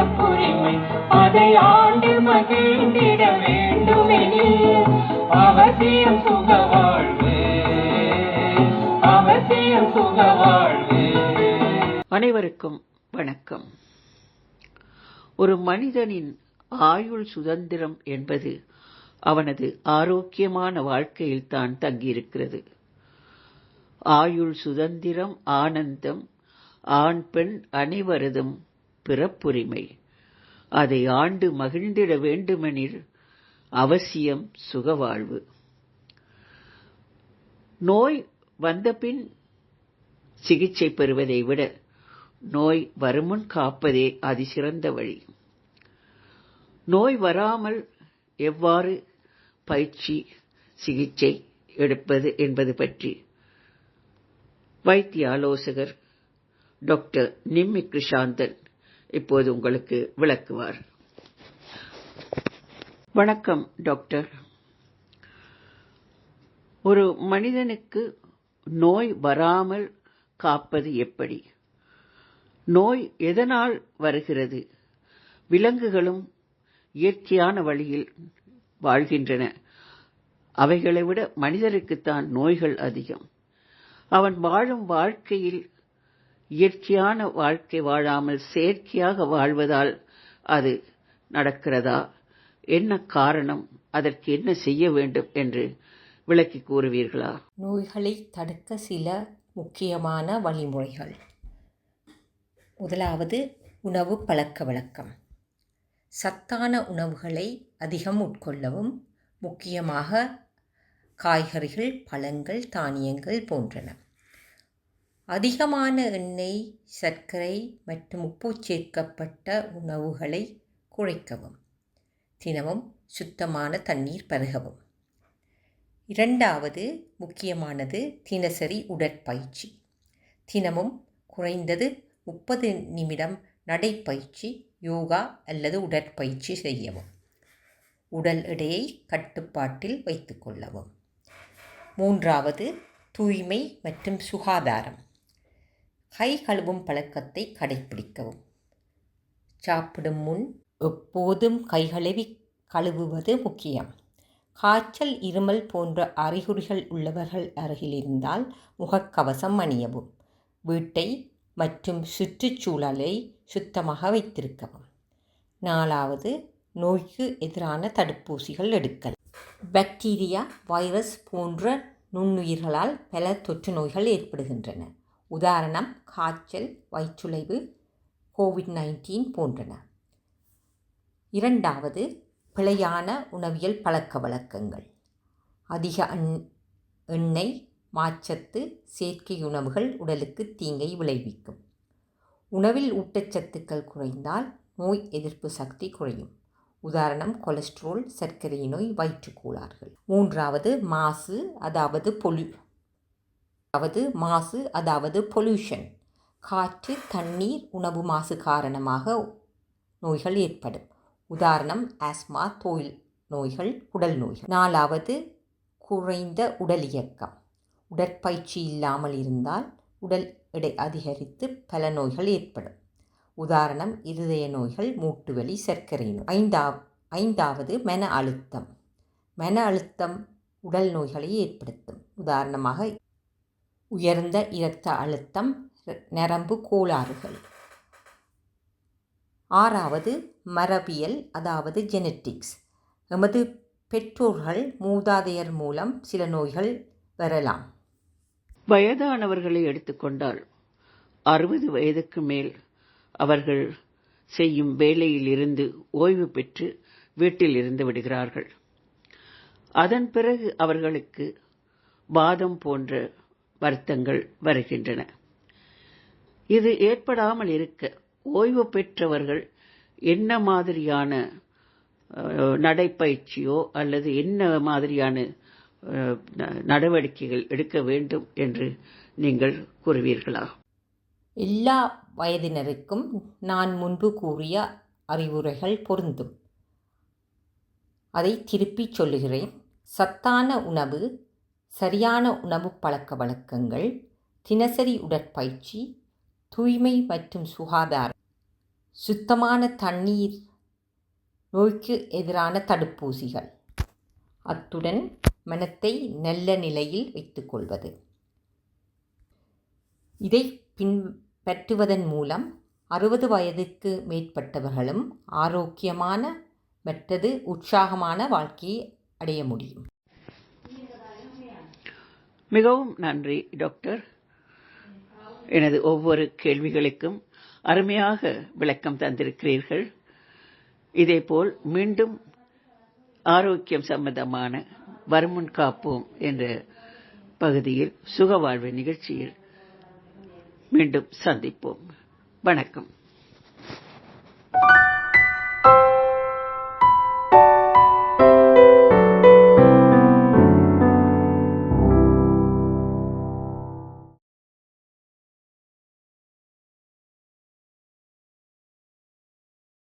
பிறப்புரிமை அதை ஆண்டு மகிழ்ந்திட வேண்டுமெனில் அவசியம் சுக வாழ்வு. அவசியம் சுக வாழ்வு. அனைவருக்கும் வணக்கம். ஒரு மனிதனின் ஆயுள் சுதந்திரம் என்பது அவனது ஆரோக்கியமான வாழ்க்கையில் தான் தங்கியிருக்கிறது. ஆயுள் சுதந்திரம் ஆனந்தம் ஆண் பெண் அனைவரதும் பிறப்புரிமை. அதை ஆண்டு மகிழ்ந்திட வேண்டுமெனில் அவசியம் சுகவாழ்வு. நோய் வந்தபின் சிகிச்சை பெறுவதை விட நோய் வருமுன் காப்பதே அதிசிறந்த வழி. நோய் வராமல் எவ்வாறு பயிற்சி சிகிச்சை எடுப்பது என்பது பற்றி வைத்திய ஆலோசகர் டாக்டர் நிம்மி கிருஷாந்தன் இப்போது உங்களுக்கு விளக்குவார். வணக்கம் டாக்டர். ஒரு மனிதனுக்கு நோய் வராமல் காப்பது எப்படி? நோய் எதனால் வருகிறது? விலங்குகளும் இயற்கையான வழியில் வாழ்கின்றன. அவைகளை விட மனிதருக்குத்தான் நோய்கள் அதிகம். அவன் வாழும் வாழ்க்கையில் இயற்கையான வாழ்க்கை வாழாமல் செயற்கையாக வாழ்வதால் அது நடக்கிறதா? என்ன காரணம்? அதற்கு என்ன செய்ய வேண்டும் என்று விளக்கி கூறுவீர்களா? நோய்களை தடுக்க சில முக்கியமான வழிமுறைகள். முதலாவது உணவு பழக்க வழக்கம். சத்தான உணவுகளை அதிகம் உட்கொள்ளவும் முக்கியமாக காய்கறிகள் பழங்கள் தானியங்கள் போன்றன. அதிகமான எண்ணெய் சர்க்கரை மற்றும் உப்பு சேர்க்கப்பட்ட உணவுகளை குறைக்கவும். தினமும் சுத்தமான தண்ணீர் பருகவும். இரண்டாவது முக்கியமானது தினசரி உடற்பயிற்சி. தினமும் குறைந்தது முப்பது நிமிடம் நடைப்பயிற்சி யோகா அல்லது உடற்பயிற்சி செய்யவும். உடல் எடையை கட்டுப்பாட்டில் வைத்துக்கொள்ளவும் மூன்றாவது தூய்மை மற்றும் சுகாதாரம். கை கழுவும் பழக்கத்தை கடைப்பிடிக்கவும். சாப்பிடும் முன் எப்போதும் கைகழுவி கழுவுவது முக்கியம். காய்ச்சல் இருமல் போன்ற அறிகுறிகள் உள்ளவர்கள் அருகில் இருந்தால் முகக்கவசம் அணியவும். வீட்டை மற்றும் சுற்றுச்சூழலை சுத்தமாக வைத்திருக்கவும். நாலாவது நோய்க்கு எதிரான தடுப்பூசிகள் எடுக்கல். பாக்டீரியா வைரஸ் போன்ற நுண்ணுயிர்களால் பல தொற்று நோய்கள் ஏற்படுகின்றன. உதாரணம் காய்ச்சல் வயிற்றுளைவு கோவிட் நைன்டீன் போன்றன. இரண்டாவது பிழையான உணவியல் பழக்க வழக்கங்கள். அதிக எண் எண்ணெய் மாச்சத்து செயற்கை உணவுகள் உடலுக்கு தீங்கை விளைவிக்கும். உணவில் ஊட்டச்சத்துக்கள் குறைந்தால் நோய் எதிர்ப்பு சக்தி குறையும். உதாரணம் கொலஸ்ட்ரோல் சர்க்கரை நோய் வயிற்றுக்கூளார்கள் மூன்றாவது மாசு அதாவது பொலு அதாவது மாசு அதாவது பொல்யூஷன் காற்று தண்ணீர் உணவு மாசு காரணமாக நோய்கள் ஏற்படும். உதாரணம் ஆஸ்மா தோல் நோய்கள் உடல் நோய்கள். நாலாவது குறைந்த உடல் இயக்கம். உடற்பயிற்சி இல்லாமல் இருந்தால் உடல் எடை அதிகரித்து பல நோய்கள் ஏற்படும். உதாரணம் இருதய நோய்கள் மூட்டுவலி சர்க்கரை நோய். ஐந்தா ஐந்தாவது மன அழுத்தம். மன அழுத்தம் உடல் நோய்களை ஏற்படுத்தும். உதாரணமாக உயர்ந்த இரத்த அழுத்தம் நரம்பு கோளாறுகள். ஆறாவது மரபியல் அதாவது ஜெனட்டிக்ஸ் எமது பெற்றோர்கள் மூதாதையர் மூலம் சில நோய்கள் வரலாம். வயதானவர்களை எடுத்துக்கொண்டால் அறுபது வயதுக்கு மேல் அவர்கள் செய்யும் வேலையில் இருந்து ஓய்வு பெற்று வீட்டில் இருந்து விடுகிறார்கள். அதன் பிறகு அவர்களுக்கு வாதம் போன்ற வருத்தங்கள் வருகின்றன. இது ஏற்படாமல் இருக்க ஓய்வு பெற்றவர்கள் என்ன மாதிரியான நடைப்பயிற்சியோ அல்லது என்ன மாதிரியான ந- நடவடிக்கைகள் எடுக்க வேண்டும் என்று நீங்கள் கூறுவீர்களா? எல்லா வயதினருக்கும் நான் முன்பு கூறிய அறிவுரைகள் பொருந்தும். அதை திருப்பிச் சொல்லுகிறேன். சத்தான உணவு சரியான உணவு பழக்க வழக்கங்கள் தினசரி உடற்பயிற்சி தூய்மை மற்றும் சுகாதாரம் சுத்தமான தண்ணீர் நோய்க்கு எதிரான தடுப்பூசிகள். அத்துடன் மனத்தை நல்ல நிலையில் வைத்துக்கொள்வது இதை பின்பற்றுவதன் மூலம் அறுபது வயதுக்கு மேற்பட்டவர்களும் ஆரோக்கியமான மற்றது உற்சாகமான வாழ்க்கையை அடைய முடியும். மிகவும் நன்றி டாக்டர். எனது ஒவ்வொரு கேள்விகளுக்கும் அருமையாக விளக்கம் தந்திருக்கிறீர்கள். இதேபோல் மீண்டும் ஆரோக்கியம் சம்பந்தமான வருமுன் காப்போம் என்ற பகுதியில் சுகவாழ்வு நிகழ்ச்சியில் மீண்டும் சந்திப்போம். வணக்கம்.